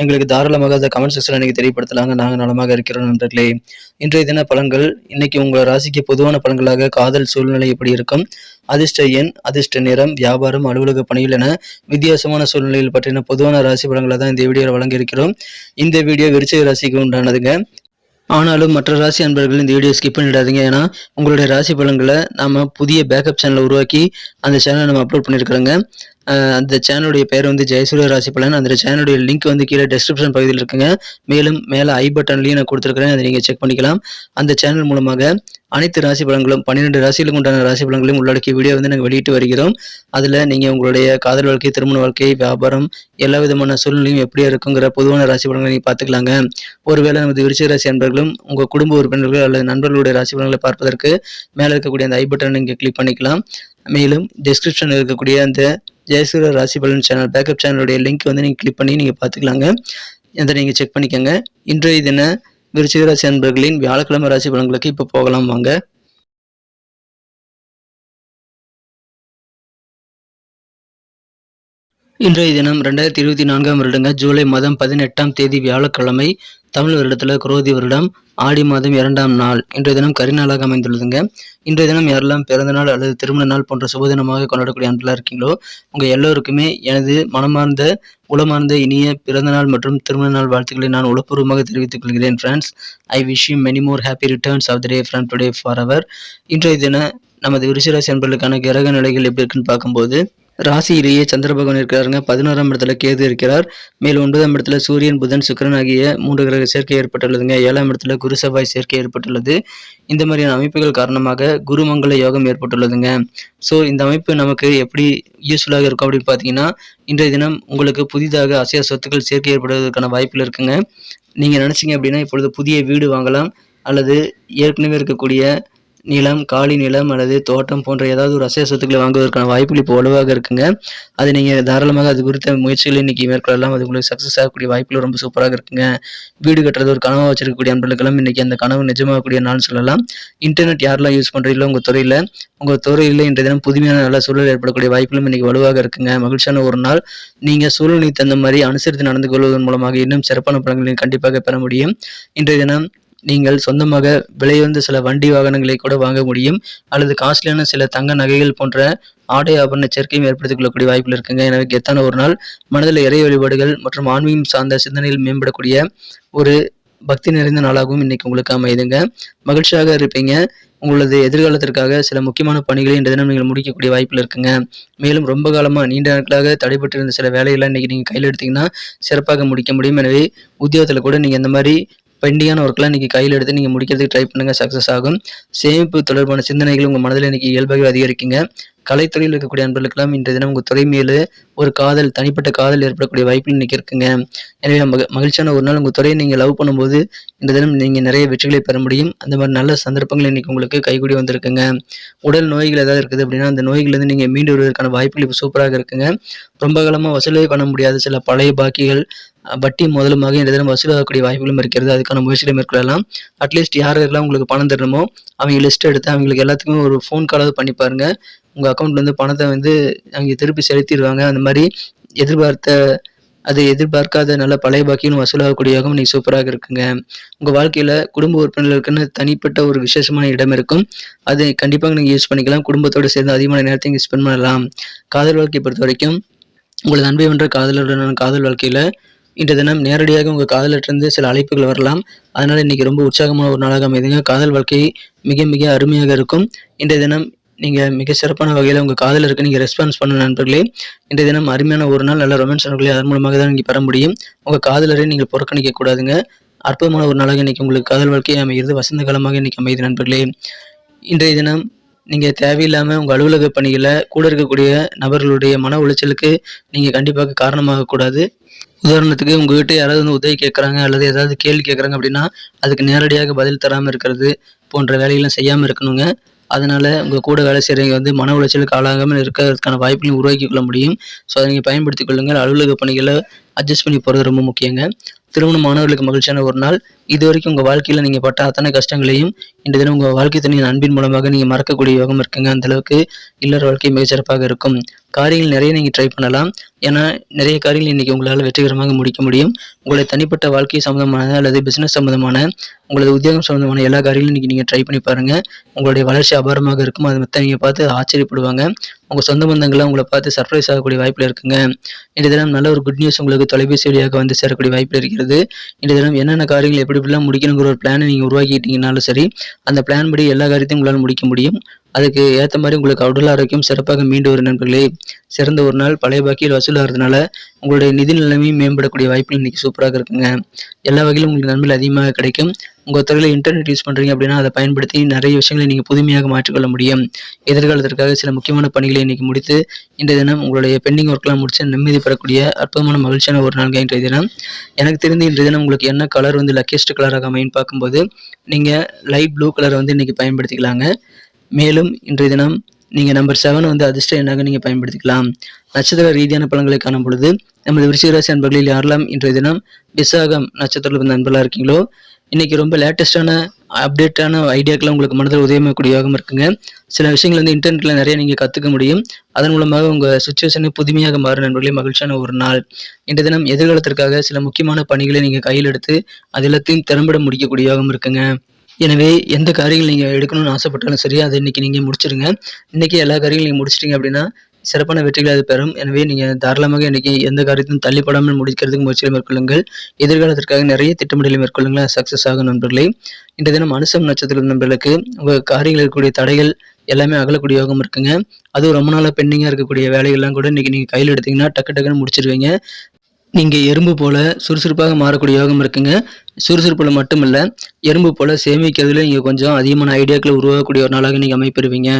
எங்களுக்கு தாராளமாக அதை கமெண்ட் செக்ஷனில் நீங்கள் தெரியப்படுத்தலாங்க. நாங்கள் நலமாக இருக்கிறோம் நண்பர்களே. இன்றைய தின பலன்கள் இன்னைக்கு உங்கள் ராசிக்கு பொதுவான பலன்களாக காதல் சூழ்நிலை எப்படி இருக்கும்? அதிர்ஷ்ட எண் அதிர்ஷ்ட நிறம் வியாபாரம் அலுவலக பணிகள் என வித்தியாசமான சூழ்நிலையில் பற்றின பொதுவான ராசி பலன்களை தான் இந்த வீடியோவில் வழங்கியிருக்கிறோம். இந்த வீடியோ விருச்சிக ராசிக்கு உண்டானதுங்க. ஆனாலும் மற்ற ராசி அன்பர்கள் இந்த வீடியோ ஸ்கிப் பண்ணிடாதீங்க. ஏன்னா உங்களுடைய ராசி பலன்களை நாம புதிய பேக்கப் சேனலை உருவாக்கி அந்த சேனலை நம்ம அப்லோட் பண்ணியிருக்கிறோங்க. அந்த சேனலுடைய பேர் வந்து ஜெயசூரிய ராசி பலன். அந்த சேனலுடைய லிங்க் வந்து கீழே டெஸ்கிரிப்ஷன் பகுதியில் இருக்குங்க. மேலும் மேலே ஐ பட்டன்லையும் நான் கொடுத்துருக்கிறேன். அதை நீங்கள் செக் பண்ணிக்கலாம். அந்த சேனல் மூலமாக அனைத்து ராசி பலன்களும் பன்னிரெண்டு ராசிகளுக்கு உண்டான ராசி பலன்களையும் உள்ளடக்கிய வீடியோ வந்து நாங்கள் வெளியிட்டு வருகிறோம். அதில் நீங்கள் உங்களுடைய காதல் வாழ்க்கை திருமண வாழ்க்கை வியாபாரம் எல்லா விதமான சூழ்நிலையும் எப்படி இருக்குங்கிற பொதுவான ராசி பலன்களை நீங்கள் பார்த்துக்கலாங்க. ஒருவேளை நமது விருச்சிக ராசி அன்பர்களும் உங்கள் குடும்ப உறுப்பினர்கள் அல்லது நண்பர்களுடைய ராசி பலன்களை பார்ப்பதற்கு மேலே இருக்கக்கூடிய அந்த ஐ பட்டன் நீங்கள் கிளிக் பண்ணிக்கலாம். மேலும் டிஸ்கிரிப்ஷனில் இருக்கக்கூடிய அந்த ஜெயசூரிய ராசி பலன் சேனல் பேக்கப் சேனலுடைய லிங்க் வந்து நீங்கள் கிளிக் பண்ணி நீங்கள் பார்த்துக்கலாங்க. அதை நீங்கள் செக் பண்ணிக்கோங்க. இன்றைய தின விருச்சிக ராசி அன்பர்களின் வியாழக்கிழமை ராசி பலன்களுக்கு இப்போ போகலாம் வாங்க. இன்றைய தினம் ரெண்டாயிரத்தி இருபத்தி நான்காம் வருடங்க ஜூலை மாதம் பதினெட்டாம் தேதி வியாழக்கிழமை. தமிழ் வருடத்தில் குரோதி வருடம் ஆடி மாதம் இரண்டாம் நாள். இன்றைய தினம் கரிநாளாக அமைந்துள்ளதுங்க. இன்றைய தினம் யாரெல்லாம் பிறந்த நாள் அல்லது திருமண நாள் போன்ற சுபதினமாக கொண்டாடக்கூடிய அன்பெல்லாம் இருக்கீங்களோ உங்கள் எல்லோருக்குமே எனது மனமார்ந்த உளமார்ந்த இனிய பிறந்த நாள் மற்றும் திருமண நாள் வாழ்த்துக்களை நான் உளப்பூர்வமாக தெரிவித்துக் கொள்கிறேன் friends I wish you many more happy returns of the day from today for our இன்றைய தின நமது விருச்சிராசி அன்பர்களுக்கான கிரக நிலைகள் எப்படி இருக்குன்னு பார்க்கும்போது ராசியிலேயே சந்திர பகவான் இருக்கிறாருங்க. பதினோராம் இடத்துல கேது இருக்கிறார். மேலும் ஒன்பதாம் இடத்துல சூரியன் புதன் சுக்கரன் ஆகிய மூன்று கிரக சேர்க்கை ஏற்பட்டுள்ளதுங்க. ஏழாம் இடத்துல குரு செவ்வாய் சேர்க்கை ஏற்பட்டுள்ளது. இந்த மாதிரியான அமைப்புகள் காரணமாக குருமங்கள யோகம் ஏற்பட்டுள்ளதுங்க. ஸோ இந்த அமைப்பு நமக்கு எப்படி யூஸ்ஃபுல்லாக இருக்கும் அப்படின்னு பார்த்தீங்கன்னா இன்றைய தினம் உங்களுக்கு புதிதாக அசைய சொத்துக்கள் சேர்க்கை ஏற்படுவதற்கான வாய்ப்பில் இருக்குங்க. நீங்கள் நினச்சிங்க அப்படின்னா இப்பொழுது புதிய வீடு வாங்கலாம். அல்லது ஏற்கனவே இருக்கக்கூடிய நிலம் காலி நிலம் அல்லது தோட்டம் போன்ற ஏதாவது ஒரு அசைய சொத்துக்களை வாங்குவதற்கான வாய்ப்புகள் இப்போ வலுவாக இருக்குங்க. அது நீங்கள் தாராளமாக அது குறித்த முயற்சிகளை இன்னைக்கு மேற்கொள்ளலாம். அது உங்களுக்கு சக்ஸஸ் ஆகக்கூடிய வாய்ப்புகள் ரொம்ப சூப்பராக இருக்குங்க. வீடு கட்டுறது ஒரு கனவாக வச்சிருக்கக்கூடிய அன்பர்களுக்கெல்லாம் இன்னைக்கு அந்த கனவு நிஜமாகக்கூடிய நாள்னு சொல்லலாம். இன்டர்நெட் யாரெல்லாம் யூஸ் பண்ணுறீங்களோ உங்கள் துறையில் உங்கள் துறையில் இன்றைய தினம் புதுமையான நல்ல சூழல் ஏற்படக்கூடிய வாய்ப்புகளும் இன்னைக்கு வலுவாக இருக்குங்க. மகிழ்ச்சியான ஒரு நாள். நீங்கள் சூழ்நிலை தகுந்த மாதிரி அனுசரித்து நடந்து கொள்வதன் மூலமாக இன்னும் சிறப்பான பலன்களை கண்டிப்பாக பெற முடியும். இன்றைய தினம் நீங்கள் சொந்தமாக விலையுந்த சில வண்டி வாகனங்களை கூட வாங்க முடியும். அல்லது காஸ்ட்லியான சில தங்க நகைகள் போன்ற ஆடை ஆபரண சேர்க்கையும் ஏற்படுத்திக் கொள்ளக்கூடிய வாய்ப்புகள் இருக்குங்க. எனவே கெத்தான ஒரு நாள். மனதில் இறை வழிபாடுகள் மற்றும் ஆன்மீகம் சார்ந்த சிந்தனையில் மேம்படக்கூடிய ஒரு பக்தி நிறைந்த நாளாகவும் இன்னைக்கு உங்களுக்கு அமையுதுங்க. மகிழ்ச்சியாக இருப்பீங்க. உங்களது எதிர்காலத்திற்காக சில முக்கியமான பணிகளை இந்த தினம் நீங்கள் முடிக்கக்கூடிய வாய்ப்புகள் இருக்குங்க. மேலும் ரொம்ப காலமாக நீண்ட நாட்களாக தடைபட்டிருந்த சில வேலைகள்லாம் இன்னைக்கு நீங்கள் கையில் எடுத்தீங்கன்னா சிறப்பாக முடிக்க முடியும். எனவே உத்தியோகத்தில் கூட நீங்கள் இந்த மாதிரி பெண்டிங்கான ஒர்க்லாம் இன்றைக்கி கையில் எடுத்து நீங்கள் முடிக்கிறதுக்கு ட்ரை பண்ணுங்கள் சக்ஸஸ் ஆகும். சேமிப்பு தொடர்பான சிந்தனைகள் உங்கள் மனதில் இன்றைக்கி இயல்பாகவே அதிகரிக்குங்க. கலைத்துறையில் இருக்கக்கூடிய அன்பர்களுக்கெல்லாம் இன்றைய தினம் உங்கள் துறை மேலே ஒரு காதல் தனிப்பட்ட காதல் ஏற்படக்கூடிய வாய்ப்பு இன்றைக்கி இருக்குங்க. எனவே மக மகிழ்ச்சியான ஒரு நாள் உங்கள் துறையை நீங்கள் லவ் பண்ணும்போது இந்த தினம் நீங்கள் நிறைய வெற்றிகளை பெற முடியும். அந்த மாதிரி நல்ல சந்தர்ப்பங்கள் இன்றைக்கி உங்களுக்கு கைகூடி வந்திருக்குங்க. உடல் நோய்கள் ஏதாவது இருக்குது அப்படின்னா அந்த நோய்கள்லேருந்து நீங்கள் மீண்டு வருவதற்கான வாய்ப்புகள் இப்போ சூப்பராக இருக்குங்க. ரொம்ப காலமாக வசூலே பண்ண முடியாத சில பழைய பாக்கிகள் வட்டி முதலுமாக இந்த தினம் வசூலாகக்கூடிய வாய்ப்புகளும் இருக்கிறது. அதுக்கான முயற்சிகளை மேற்கொள்ளலாம். அட்லீஸ்ட் யார் யாரெல்லாம் உங்களுக்கு பணம் தரணுமோ அவங்க லிஸ்ட் எடுத்து அவங்களுக்கு எல்லாத்துக்குமே ஒரு ஃபோன் காலாவது பண்ணி பாருங்க. உங்கள் அக்கௌண்ட்லேருந்து பணத்தை வந்து அவங்க திருப்பி செலுத்திடுவாங்க. அந்த மாதிரி எதிர்பார்த்த அது எதிர்பார்க்காத நல்ல பழைய பாக்கியும் வசூலாகக்கூடியவும் இன்னைக்கு சூப்பராக இருக்குங்க. உங்கள் வாழ்க்கையில் குடும்ப உறுப்பினர்களுக்குன்னு தனிப்பட்ட ஒரு விசேஷமான இடம் இருக்கும். அது கண்டிப்பாக நீங்கள் யூஸ் பண்ணிக்கலாம். குடும்பத்தோடு சேர்ந்து அதிகமான நேரத்தை இங்கே ஸ்பெண்ட் பண்ணலாம். காதல் வாழ்க்கையை பொறுத்த வரைக்கும் உங்களது அன்பை வென்ற காதலுடனான காதல் வாழ்க்கையில் இன்றைய தினம் நேரடியாக உங்கள் காதலிட்டிருந்து சில அழைப்புகள் வரலாம். அதனால் இன்னைக்கு ரொம்ப உற்சாகமான ஒரு நாளாக அமைதுங்க. காதல் வாழ்க்கை மிக மிக அருமையாக இருக்கும். இன்றைய தினம் நீங்கள் மிக சிறப்பான வகையில் உங்கள் காதலருக்கு நீங்கள் ரெஸ்பான்ஸ் பண்ண நண்பர்களே. இன்றைய தினம் அருமையான ஒரு நாள் நல்ல ரொமான்ஸ் நண்பர்களே. அதன் மூலமாக தான் நீங்கள் பெற முடியும். உங்கள் காதலரை நீங்கள் புறக்கணிக்க கூடாதுங்க. அற்புதமான ஒரு நாளாக இன்றைக்கி உங்களுக்கு காதல் வாழ்க்கையை அமைகிறது. வசந்த காலமாக இன்றைக்கி அமைது நண்பர்களே. இன்றைய தினம் நீங்கள் தேவையில்லாமல் உங்கள் அலுவலக பணிகளை கூட இருக்கக்கூடிய நபர்களுடைய மன உளைச்சலுக்கு நீங்கள் கண்டிப்பாக காரணமாகக்கூடாது உதாரணத்துக்கு உங்ககிட்ட யாராவது வந்து உதவி கேட்குறாங்க அல்லது ஏதாவது கேள்வி கேட்குறாங்க அப்படின்னா அதுக்கு நேரடியாக பதில் தராமல் இருக்கிறது போன்ற வேலைகள்லாம் செய்யாமல் இருக்கணுங்க. அதனால் உங்கள் கூட வேலை செய்கிறவங்க வந்து மன உளைச்சலுக்கு ஆளாகாமல் இருக்கிறதுக்கான வாய்ப்புகளையும் உருவாக்கி கொள்ள முடியும். ஸோ அதை நீங்கள் பயன்படுத்திக் கொள்ளுங்கள். அலுவலக பணிகளை அட்ஜஸ்ட் பண்ணி போகிறது ரொம்ப முக்கியங்க. திருமணமானவர்களுக்கு மகிழ்ச்சியான ஒரு நாள். இது வரைக்கும் உங்கள் வாழ்க்கையில் நீங்கள் பட்ட அத்தனை கஷ்டங்களையும் இன்று தினம் உங்கள் வாழ்க்கை துணையின் அன்பின் மூலமாக நீங்கள் மறக்கக்கூடிய யோகம் இருக்குங்க. அந்த அளவுக்கு இல்லற வாழ்க்கை மிகச்சிறப்பாக இருக்கும். காரியங்கள் நிறைய நீங்கள் ட்ரை பண்ணலாம். ஏன்னா நிறைய காரியங்கள் இன்றைக்கி உங்களால் வெற்றிகரமாக முடிக்க முடியும். உங்களுடைய தனிப்பட்ட வாழ்க்கை சம்மந்தமான அல்லது பிஸ்னஸ் சம்மந்தமான உங்களது உத்தியோகம் சம்மந்தமான எல்லா காரியங்களும் இன்றைக்கி நீங்கள் ட்ரை பண்ணி பாருங்கள் உங்களுடைய வளர்ச்சி அபாரமாக இருக்கும். அதை மற்ற நீங்கள் பார்த்து ஆச்சரியப்படுவாங்க. உங்கள் சொந்த பந்தங்கள்லாம் உங்களை பார்த்து சர்ப்ரைஸ் ஆகக்கூடிய வாய்ப்பில் இருக்குங்க. இன்றைய தினம் நல்ல ஒரு குட் நியூஸ் உங்களுக்கு தொலைபேசி வழியாக வந்து சேரக்கூடிய வாய்ப்பில் இருக்கிறது. இன்றைய தினம் என்னென்ன காரியங்கள் எப்படி எப்படிலாம் முடிக்கணுங்கிற ஒரு பிளானை நீங்கள் உருவாக்கிட்டீங்கனாலும் சரி அந்த பிளான் படி எல்லா காரியத்தையும் உங்களால் முடிக்க முடியும். அதுக்கு ஏற்ற மாதிரி உங்களுக்கு உடல் ஆரோக்கியம் சிறப்பாக மீண்டு வரும் நண்பர்களே. சிறந்த ஒரு நாள் பழைய பாக்கியில் வசூலாகிறதுனால உங்களுடைய நிதி நிலைமையும் மேம்படக்கூடிய வாய்ப்புகள் இன்றைக்கி சூப்பராக இருக்குங்க. எல்லா வகையிலும் உங்களுக்கு நன்மைகள் அதிகமாக கிடைக்கும். உங்கள் துறையில் இன்டர்நெட் யூஸ் பண்ணுறீங்க அப்படின்னா அதை பயன்படுத்தி நிறைய விஷயங்களை நீங்கள் புதுமையாக மாற்றிக்கொள்ள முடியும். எதிர்காலத்திற்காக சில முக்கியமான பணிகளை இன்றைக்கி முடித்து இன்றைய தினம் உங்களுடைய பெண்டிங் ஒர்க்லாம் முடித்து நிம்மதி பெறக்கூடிய அற்புதமான மகிழ்ச்சியான ஒரு நாள் இன்றைய தினம். எனக்கு தெரிந்து இன்றைய தினம் உங்களுக்கு என்ன கலர் வந்து லக்கியஸ்ட் கலராக அமைன்னு பார்க்கும்போது நீங்கள் லைட் ப்ளூ கலரை வந்து இன்றைக்கி பயன்படுத்திக்கலாங்க. மேலும் இன்றைய தினம் நீங்கள் நம்பர் செவன் வந்து அதிர்ஷ்ட எண்ணாக நீங்கள் பயன்படுத்திக்கலாம். நட்சத்திர ரீதியான பலன்களை காணும் பொழுது நமது விருச்சிகராசி அன்பர்களில் யாரெல்லாம் இன்றைய தினம் விசாகம் நட்சத்திரத்தில் நண்பர்களாக அன்பர்களாக இருக்கீங்களோ இன்னைக்கு ரொம்ப லேட்டஸ்டான அப்டேட்டான ஐடியாக்கெல்லாம் உங்களுக்கு மனதில் உதயமாகக்கூடிய யோகம் இருக்குங்க. சில விஷயங்கள் வந்து இன்டர்நெட்டில் நிறைய நீங்கள் கற்றுக்க முடியும். அதன் மூலமாக உங்கள் சுச்சுவேஷனை புதுமையாக மாறும் நண்பர்களே மகிழ்ச்சியான ஒரு நாள். இன்றைய தினம் எதிர்காலத்திற்காக சில முக்கியமான பணிகளை நீங்கள் கையில் எடுத்து அது எல்லாத்தையும் திறம்பட முடிக்கக்கூடிய யோகம் இருக்குங்க. எனவே எந்த காரியங்கள் நீங்கள் எடுக்கணும்னு ஆசைப்பட்டாலும் சரி அதை இன்றைக்கி நீங்கள் முடிச்சிடுங்க இன்றைக்கி எல்லா காரியங்களும் நீங்கள் முடிச்சிட்டிங்க அப்படின்னா சிறப்பான வெற்றிகளை அது பெறும். எனவே நீங்கள் தாராளமாக இன்றைக்கி எந்த காரியத்தையும் தள்ளிப்படாமல் முடிக்கிறதுக்கு முயற்சிகளை மேற்கொள்ளுங்கள். எதிர்காலத்திற்காக நிறைய திட்டமிடலை மேற்கொள்ளுங்கள்? சக்ஸஸ் ஆகும் நண்பர்களே. இந்த தினம் அனுசம் நட்சத்திர நண்பர்களுக்கு உங்கள் காரியங்கள் இருக்கக்கூடிய தடைகள் எல்லாமே அகலக்கூடிய யோகம் இருக்குங்க. அதுவும் ரொம்ப நாளாக பெண்டிங்காக இருக்கக்கூடிய வேலைகள்லாம் கூட இன்றைக்கி நீங்கள் கையில் எடுத்தீங்கன்னா டக்கு டக்குன்னு முடிச்சிருவீங்க. நீங்கள் எறும்பு போல் சுறுசுறுப்பாக மாறக்கூடிய யோகம் இருக்குங்க. சுறுசுறுப்பில் மட்டுமில்லை எறும்பு போல் சேமிக்கிறதுல நீங்கள் கொஞ்சம் அதிகமான ஐடியாக்களை உருவாக்கக்கூடிய ஒரு நாளாக நீங்கள் அமைப்பெறுவீங்க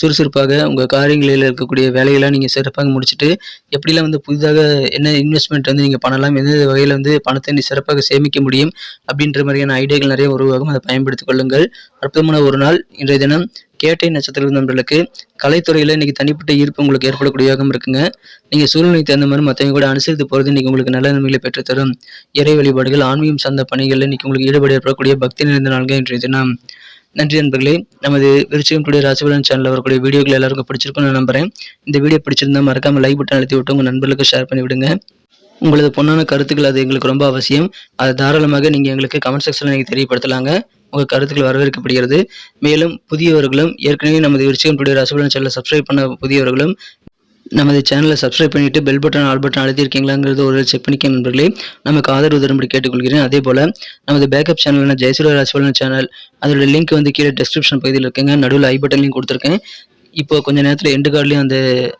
சுறுசுறுப்பாக உங்கள் காரியங்களில் இருக்கக்கூடிய வேலைகளை நீங்கள் சிறப்பாக முடிச்சுட்டு எப்படிலாம் வந்து புதிதாக என்ன இன்வெஸ்ட்மெண்ட் வந்து நீங்கள் பண்ணலாம் எந்த வகையில் வந்து பணத்தை நீ சிறப்பாக சேமிக்க முடியும் அப்படின்ற மாதிரியான ஐடியாக்கள் நிறைய உருவாகும். அதை பயன்படுத்திக் கொள்ளுங்கள். அற்புதமான ஒரு நாள் இன்றைய தினம். கேட்டை நட்சத்திர நண்பர்களுக்கு கலைத்துறையில் இன்றைக்கி தனிப்பட்ட ஈர்ப்பு உங்களுக்கு ஏற்படக்கூடியதாகவும் இருக்குங்க. நீங்கள் சூழ்நிலை தகுந்த மாதிரி மற்றவங்க கூட அனுசரித்து போகிறது இன்றைக்கி உங்களுக்கு நல்ல நன்மைகளை பெற்றுத்தரும். இறை வழிபாடுகள் ஆன்மீகம் சார்ந்த பணிகளில் இன்றைக்கி உங்களுக்கு ஈடுபாடு ஏற்படக்கூடிய பக்தி நிறைந்த நாள்கள் இன்றைய தினம். நன்றி நண்பர்களே நமது விருச்சிகம் டுடே ராசிபலன் சேனலில் வரக்கூடிய வீடியோக்கள் எல்லாருக்கும் பிடிச்சிருக்கும்னு நம்புகிறேன் இந்த வீடியோ பிடிச்சிருந்தா மறக்காம லைக் பட்டன் அழுத்தி விட்டு உங்கள் நண்பர்களுக்கு ஷேர் பண்ணி விடுங்க. உங்களது பொண்ணான கருத்துக்கள் அது எங்களுக்கு ரொம்ப அவசியம். அதை தாராளமாக நீங்கள் எங்களுக்கு கமெண்ட் செக்ஷனில் நீங்கள் தெரியப்படுத்தலாங்க. உங்கள் கருத்துக்கள் வரவேற்கப்படுகிறது. மேலும் புதியவர்களும் ஏற்கனவே நமது விருச்சிகம் டுடே ராசிபலன் சேனலை சப்ஸ்கிரைப் பண்ண புதியவர்களும் நமது சேனலை சப்ஸ்கிரைப் பண்ணிவிட்டு பெல் பட்டன் ஆல் பட்டன் அழுத்திருக்கீங்களாங்கிறது ஒரு செக் பண்ணிக்க நண்பர்களே நமக்கு ஆதரவு தரும்படி கேட்டுக்கொள்கிறேன். அதே போல் நமது பேக்கப் சேனலான ஜெயசூரிய ராசிவலன் சேனல் அதோட லிங்க் வந்து கீழே டிஸ்கிரிப்ஷன் பகுதியில் இருக்குங்க. நடுவில் ஐ பட்டன்லையும் லிங்க் கொடுத்துருக்கேன். இப்போ கொஞ்ச நேரத்தில் எண்டு கார்ட்லேயும் அந்த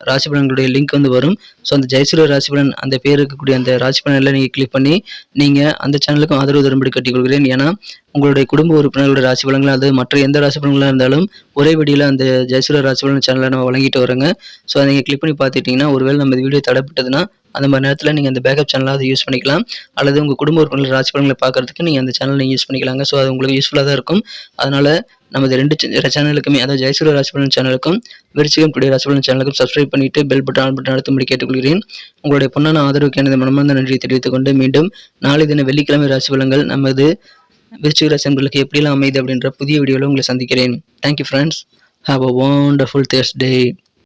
ராசி பலன்களுடைய லிங்க் வந்து வரும். ஸோ அந்த ஜெயசூரிய ராசி பலன் அந்த பேர் இருக்கக்கூடிய அந்த ராசி பலனில் நீங்கள் கிளிக் பண்ணி நீங்கள் அந்த சேனலுக்கும் ஆதரவு தரும்படி கட்டிக்கொள்கிறேன். ஏன்னா உங்களுடைய குடும்ப உறுப்பினர்களுடைய ராசி பலன்கள் அது மற்ற எந்த ராசி பலன்களாக இருந்தாலும் ஒரே வெடியில் அந்த ஜெயசூரிய ராசி பலன் சேனலை நம்ம வழங்கிட்டு வரோங்க. ஸோ அதை நீங்கள் கிளிக் பண்ணி பார்த்துட்டிங்கன்னா ஒருவேளை நம்ம வீடியோ தடைப்பட்டதுன்னா அந்த மாதிரி நேரத்தில் நீங்கள் அந்த பேக்கப் சேனலாக அதை யூஸ் பண்ணிக்கலாம். அல்லது உங்கள் குடும்ப உறுப்பினர்கள் ராசி பலன்களை பார்க்குறதுக்கு நீங்கள் அந்த சேனலை நீங்கள் யூஸ் பண்ணிக்கலாங்க. ஸோ அது உங்களுக்கு யூஸ்ஃபுல்லாக தான் இருக்கும். அதனால் நமது ரெண்டு சேனலுக்குமே அதாவது ஜெயசூரிய ராசிபலன் சேனலுக்கும் விருச்சிகம் டுடே ராசிபலன் சேனலுக்கும் சப்ஸ்கிரைப் பண்ணிட்டு பெல் பட்டன் ஆன் பட்டன் அழுத்தும்படி கேட்டுக்கொள்கிறேன். உங்களுடைய பொன்னான ஆதரவுக்கு எனது மனமார்ந்த நன்றியை தெரிவித்துக் கொண்டு மீண்டும் நாளை தின வெள்ளிக்கிழமை ராசிபலன்கள் நமது விருச்சிக ராசி என்பர்களுக்கு எப்படிலாம் அமைது அப்படின்ற புதிய வீடியோவில் உங்களை சந்திக்கிறேன். Thank you friends have a wonderful there's day